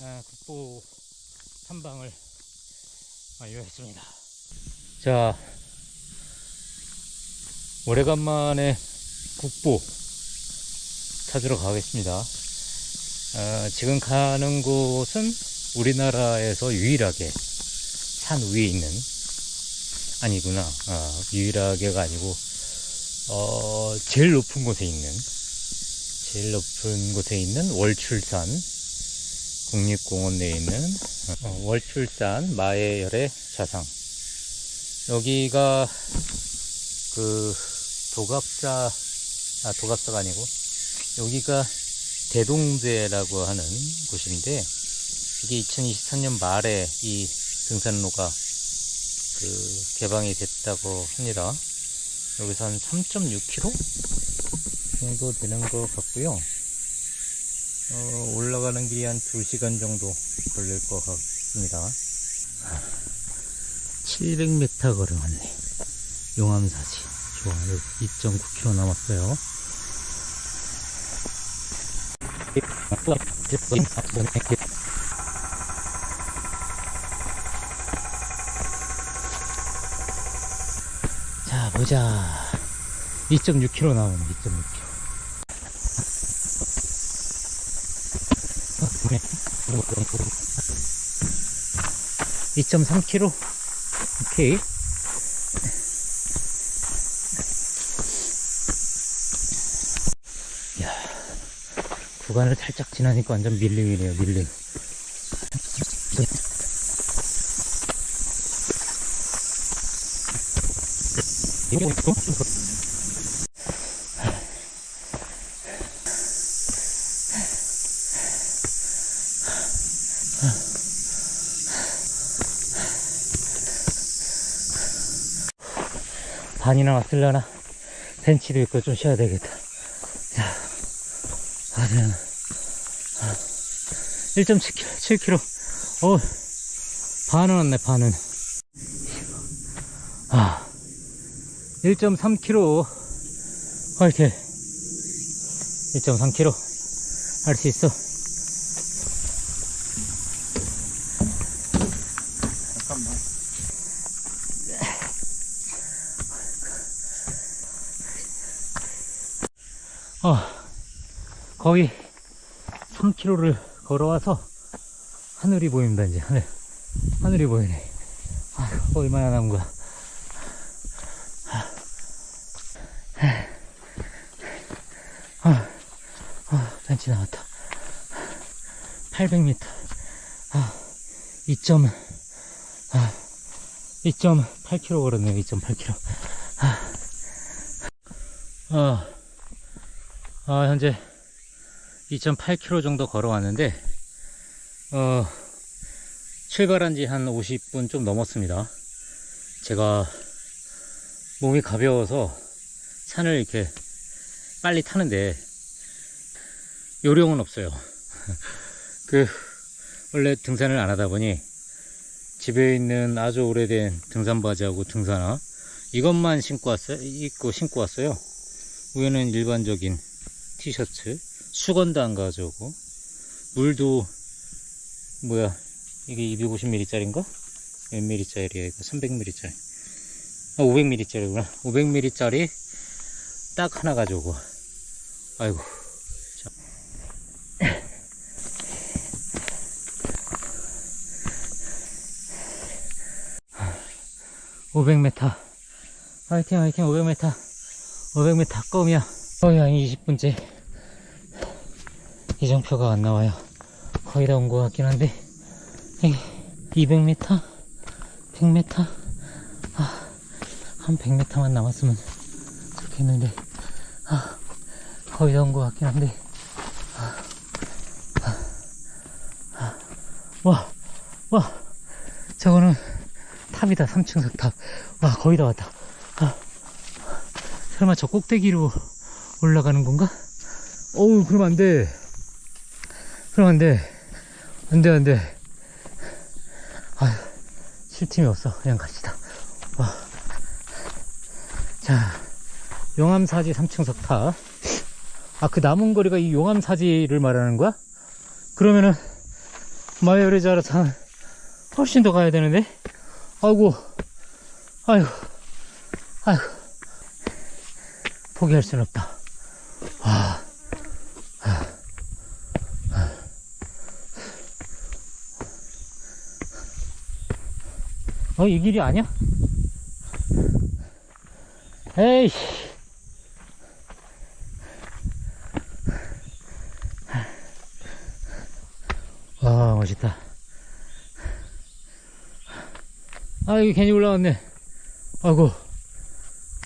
아, 국보 탐방을 완료했습니다. 자, 오래간만에 국보 찾으러 가겠습니다. 아, 지금 가는 곳은 우리나라에서 유일하게 산 위에 있는 아니구나. 아, 유일하게가 아니고 어, 제일 높은 곳에 있는 제일 높은 곳에 있는 월출산 국립공원 내에 있는 어, 월출산 마애열의 좌상 여기가 그 도갑사 아 도갑사가 아니고 여기가 대동제라고 하는 곳인데 이게 2023년 말에 이 등산로가 그 개방이 됐다고 합니다. 여기서 한 3.6km 정도 되는 것 같고요. 어, 올라가는 길이 한 2시간 정도 걸릴 것 같습니다. 700m 걸어갔네. 용암사지. 좋아. 2.9km 남았어요. 자, 보자. 2.6km 나오네, 2.6km. 2.3km? 오케이. 야 구간을 살짝 지나니까 완전 밀림이네요, 밀림. 반이나 왔을려나 벤치도 있고 좀 쉬어야 되겠다. 자, 아주 1.7km. 어, 반은 왔네, 반은. 아, 1.3km. 화이팅. 1.3km. 할 수 있어. 거의 3km를 걸어와서 하늘이 보입니다, 이제. 하늘. 하늘이 보이네. 아, 얼마나 남은 거야. 아, 아, 벤치 나왔다. 800m. 아, 2. 아, 2.8km 걸었네요, 2.8km. 아, 아, 아, 현재 2.8km 정도 걸어왔는데, 어, 출발한 지 한 50분 좀 넘었습니다. 제가 몸이 가벼워서 산을 이렇게 빨리 타는데, 요령은 없어요. 그, 원래 등산을 안 하다 보니, 집에 있는 아주 오래된 등산 바지하고 등산화, 이것만 신고 왔어요. 입고 신고 왔어요. 위에는 일반적인 티셔츠 수건도 안 가져오고 물도 뭐야 이게 250ml짜리인가? 몇 ml짜리야 이거? 300ml짜리. 아 500ml짜리구나. 500ml짜리 딱 하나 가져오고. 아이고 자. 500m 화이팅 화이팅 500m 500m 아까우면 거의 한 20분째 이정표가 안 나와요. 거의 다 온 것 같긴 한데 200m, 100m, 아, 한 100m만 남았으면 좋겠는데 아, 거의 다 온 것 같긴 한데 아, 아, 아, 와, 와, 저거는 탑이다 3층석 탑. 와 거의 다 왔다. 아, 설마 저 꼭대기로 올라가는 건가? 어우, 그럼 안 돼. 그럼 안 돼. 안 돼, 안 돼. 아, 쉴 틈이 없어. 그냥 갑시다. 와. 자, 용암사지 3층 석탑. 아, 그 남은 거리가 이 용암사지를 말하는 거야? 그러면은, 마요리 자라산 훨씬 더 가야 되는데 아이고 아이고 아이고 포기할 순 없다 어, 이 길이 아니야? 에이씨. 와, 멋있다. 아, 여기 괜히 올라왔네. 아이고,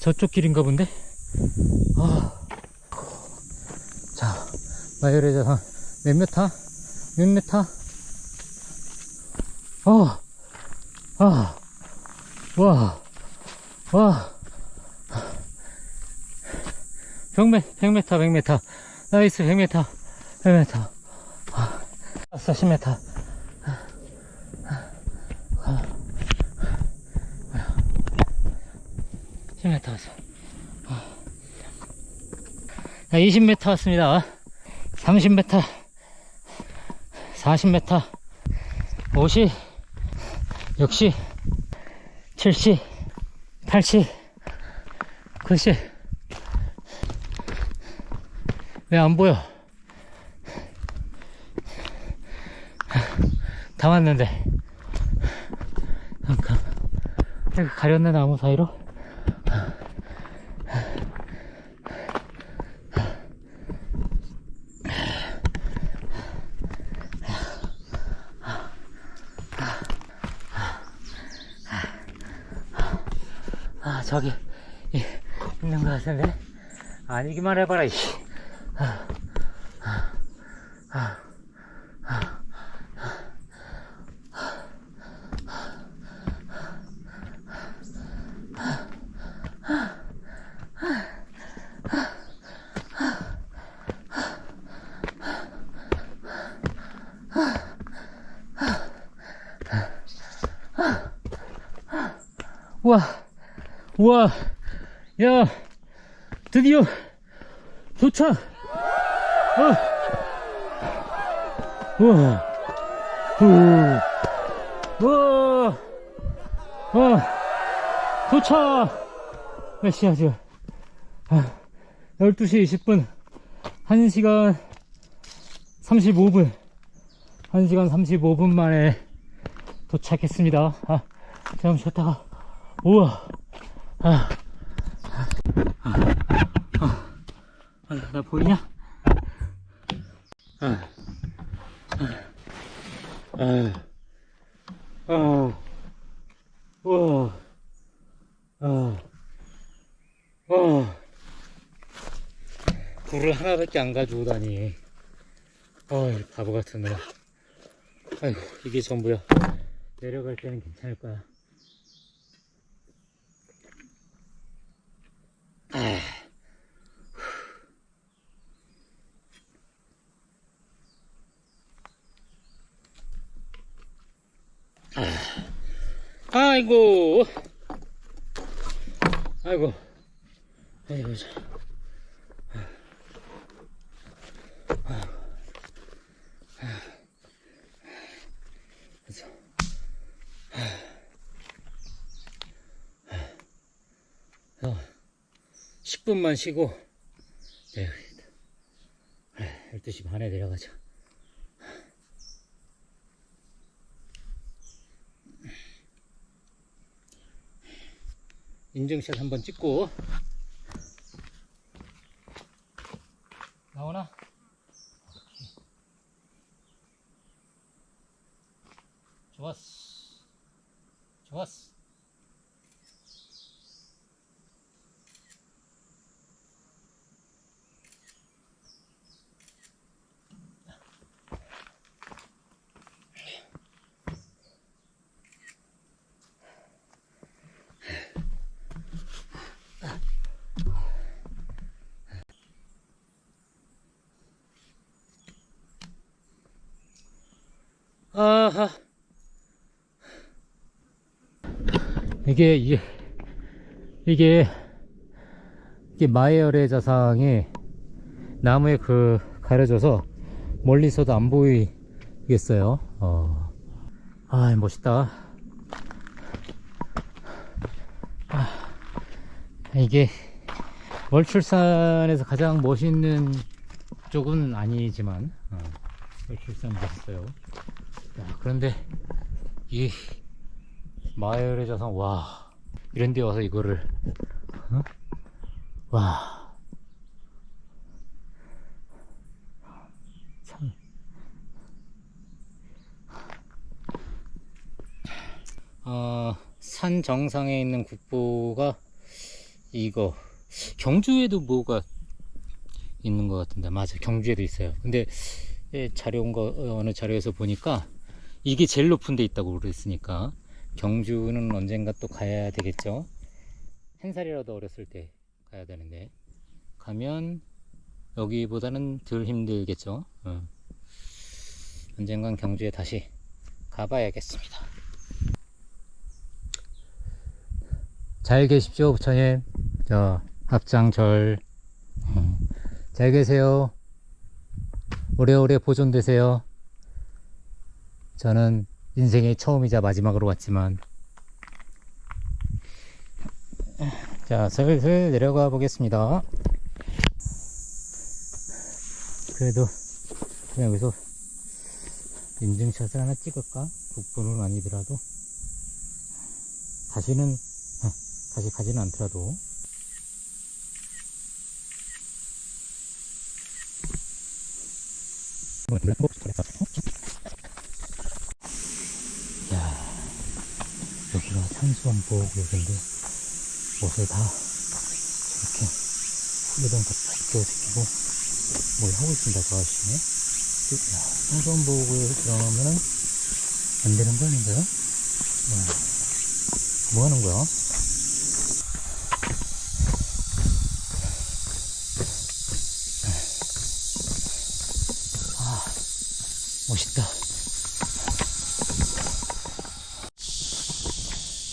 저쪽 길인가 본데? 아. 자, 마요레 자산 몇 메타? 몇 메타? 어, 아, 와, 와. 100m, 100m, 100m. 나이스, 100m, 100m. 아, 40m. 아, 10m 왔어. 자, 20m 왔습니다. 30m, 40m, 50, 60, 70, 80, 90. 왜안 보여? 다 왔는데. 잠깐. 가렸네, 나무 사이로. 아, 저기, 이, 있는 것 같은데? 아니기만 해봐라, 이씨. 우와, 우와, 야, 드디어 도착! 어. 우와, 우, 우와, 와, 도착! 몇 시야, 지금? 아, 12시 20분, 1시간 35분, 1시간 35분 만에 도착했습니다. 아, 잠 쉬었다가, 우와, 아, 아, 아, 나 보이냐? 아, 아, 아, 아, 우와, 아, 아, 불을 하나밖에 안 가지고 다니. 어이, 바보 같은 놈. 아이고, 이게 전부야. 내려갈 때는 괜찮을 거야. 아. 아이고. 아이고. 아이고, 자. 그래서. 10분만 쉬고 내려가겠다. 12시 반에 내려가자. 인증샷 한번 찍고 나오나? 좋았어. 좋았어. 아하. 이게, 이게, 이게, 이게 마에어레 자상이 나무에 그 가려져서 멀리서도 안 보이겠어요. 어, 아, 멋있다. 아, 이게 월출산에서 가장 멋있는 쪽은 아니지만, 어, 월출산 멋있어요. 야, 그런데 이 마을의 자산, 와, 이런 데 와서 이거를, 어? 와. 참. 어, 산 정상에 있는 국보가 이거 경주에도 뭐가 있는 것 같은데 맞아 경주에도 있어요 근데 예, 자료인가 어, 어느 자료에서 보니까 이게 제일 높은 데 있다고 그랬으니까. 경주는 언젠가 또 가야 되겠죠? 한 살이라도 어렸을 때 가야 되는데. 가면 여기보다는 덜 힘들겠죠? 어. 언젠간 경주에 다시 가봐야겠습니다. 잘 계십시오 부처님. 저 합장절. 어, 잘 계세요. 오래오래 보존되세요 저는 인생의 처음이자 마지막으로 왔지만. 자 슬슬 내려가 보겠습니다. 그래도 그냥 여기서 인증샷을 하나 찍을까? 국보는 아니더라도? 다시는 어, 다시 가지는 않더라도 야 여기가 산수원 보호구역인데 옷을 다 저렇게 후리던 다 벗겨지고 뭘 하고 있습니다 저 아저씨네 야, 산수원 보호구역에 들어가면은 안 되는 거 아닌가요? 야, 뭐 하는 거야?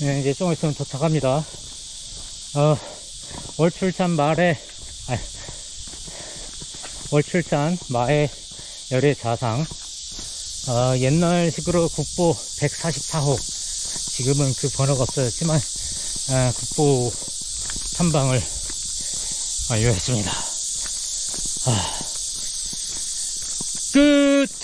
네, 이제 좀 있으면 도착합니다. 어, 월출산 말에, 아, 월출산 마의 열애 자상. 어, 옛날식으로 국보 144호. 지금은 그 번호가 없어졌지만, 아, 국보 탐방을 완료했습니다. 아, 끝!